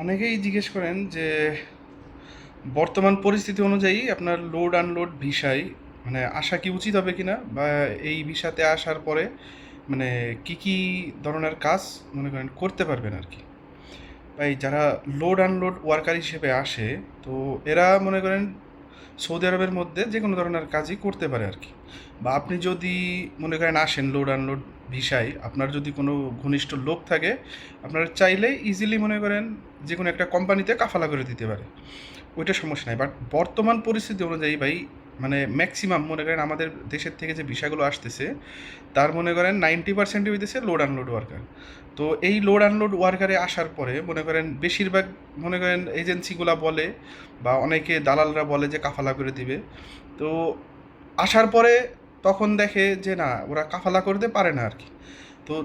অনেকেই জিজ্ঞেস করেন যে বর্তমান পরিস্থিতি অনুযায়ী আপনার লোড আনলোড ভিসায় মানে আসা কি উচিত হবে কি না বা এই ভিসাতে আসার পরে মানে কি কি ধরনের কাজ মনে করেন করতে পারবেন আর কি? ভাই যারা লোড আনলোড ওয়ার্কার হিসেবে আসে, তো এরা মনে করেন সৌদি আরবের মধ্যে যে কোনো ধরনের কাজই করতে পারে আর কি। বা আপনি যদি মনে করেন আসেন লোড আনলোড ভিসায়, আপনার যদি কোনো ঘনিষ্ঠ লোক থাকে, আপনারা চাইলে ইজিলি মনে করেন যে কোনো একটা কোম্পানিতে কাফালা করে দিতে পারে। ওইটা সমস্যা নাই। বাট বর্তমান পরিস্থিতি অনুযায়ী ভাই মানে ম্যাক্সিমাম মনে করেন আমাদের দেশের থেকে যে ভিসাগুলো আসতেছে, তার মনে করেন নাইনটি পার্সেন্টই হইতেছে লোড আনলোড ওয়ার্কার তো এই লোড আনলোড ওয়ার্কারে আসার পরে মনে করেন বেশিরভাগ মনে করেন এজেন্সিগুলা বলে বা অনেকে দালালরা বলে যে কাফালা করে দিবে। তো আসার পরে তখন দেখে যে না, ওরা কাফালা করতে পারে না আর কি। তো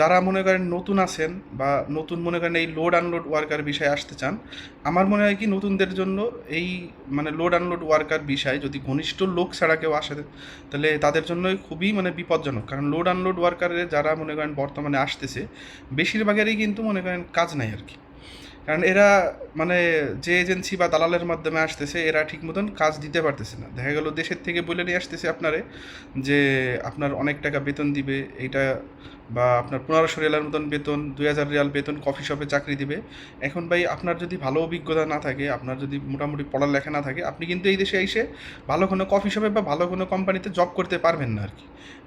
যারা মনে করেন নতুন আছেন বা নতুন মনে করেন এই লোড আনলোড ওয়ার্কার বিষয়ে আসতে চান, আমার মনে হয় কি নতুনদের জন্য এই মানে লোড আনলোড ওয়ার্কার বিষয় যদি ঘনিষ্ঠ লোক ছাড়া কেউ আসে, তাহলে তাদের জন্যই খুবই মানে বিপজ্জনক। কারণ লোড আনলোড ওয়ার্কারে যারা মনে করেন বর্তমানে আসতেছে, বেশিরভাগেরই কিন্তু মনে করেন কাজ নাই আর কি। কারণ এরা মানে যে এজেন্সি বা দালালের মাধ্যমে আসতেছে, এরা ঠিক মতন কাজ দিতে পারতেছে না। দেখা গেল দেশের থেকে বলে নিয়ে আসতেছে আপনারে যে আপনার অনেক টাকা বেতন দিবে, এইটা বা আপনার পনেরোশো রিয়ালের মতন বেতন, দুই হাজার রিয়াল বেতন কফি শপে চাকরি দিবে। এখন ভাই আপনার যদি ভালো অভিজ্ঞতা না থাকে, আপনার যদি মোটামুটি পড়ালেখা না থাকে, আপনি কিন্তু এই দেশে এসে ভালো কোনো কফি শপে বা ভালো কোনো কোম্পানিতে জব করতে পারবেন না আর কি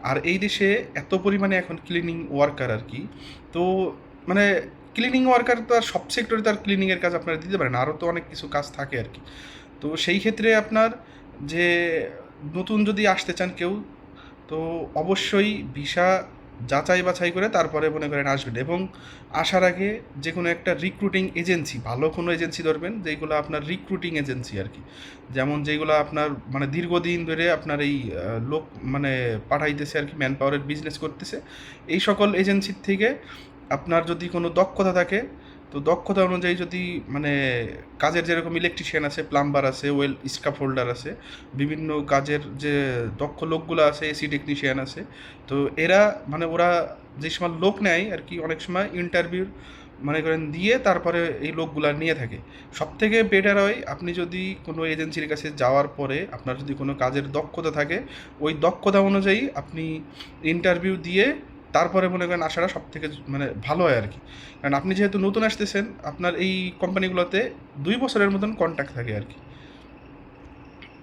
আর এই দেশে এত পরিমাণে এখন ক্লিনিং ওয়ার্কার আর কি তো মানে ক্লিনিং ওয়ার্কার তো আর সব সেক্টরে তার ক্লিনিংয়ের কাজ আপনারা দিতে পারেন। আরও তো অনেক কিছু কাজ থাকে আর কি। তো সেই ক্ষেত্রে আপনার যে নতুন যদি আসতে চান কেউ, তো অবশ্যই ভিসা যাচাই বাছাই করে তারপরে মনে করেন আসবেন। এবং আসার আগে যে কোনো একটা রিক্রুটিং এজেন্সি ভালো কোনো এজেন্সি ধরবেন যেগুলো আপনার রিক্রুটিং এজেন্সি আর কি। যেমন যেগুলো আপনার মানে দীর্ঘদিন ধরে আপনার এই লোক মানে পাঠাইতেছে আর কি ম্যান পাওয়ারের বিজনেস করতেছে। এই সকল এজেন্সির থেকে আপনার যদি কোনো দক্ষতা থাকে, তো দক্ষতা অনুযায়ী যদি মানে কাজের যেরকম ইলেকট্রিশিয়ান আছে প্লাম্বার আছে ওয়েল স্কাফ হোল্ডার আছে, বিভিন্ন কাজের যে দক্ষ লোকগুলো আছে এসি টেকনিশিয়ান আছে, তো এরা মানে ওরা যে সময় লোক নেয় আর কি, অনেক সময় ইন্টারভিউ মনে করেন, দিয়ে তারপরে এই লোকগুলা নিয়ে থাকে। সব থেকে বেটার হয়, আপনি যদি কোনো এজেন্সির কাছে যাওয়ার পরে আপনার যদি কোনো কাজের দক্ষতা থাকে, ওই দক্ষতা অনুযায়ী আপনি ইন্টারভিউ দিয়ে তারপরে মনে করেন আসাটা সব থেকে মানে ভালো হয় আর কি। কারণ আপনি যেহেতু নতুন আসতেছেন, আপনার এই কোম্পানিগুলোতে দুই বছরের মতন কন্ট্যাক্ট থাকে আর কি।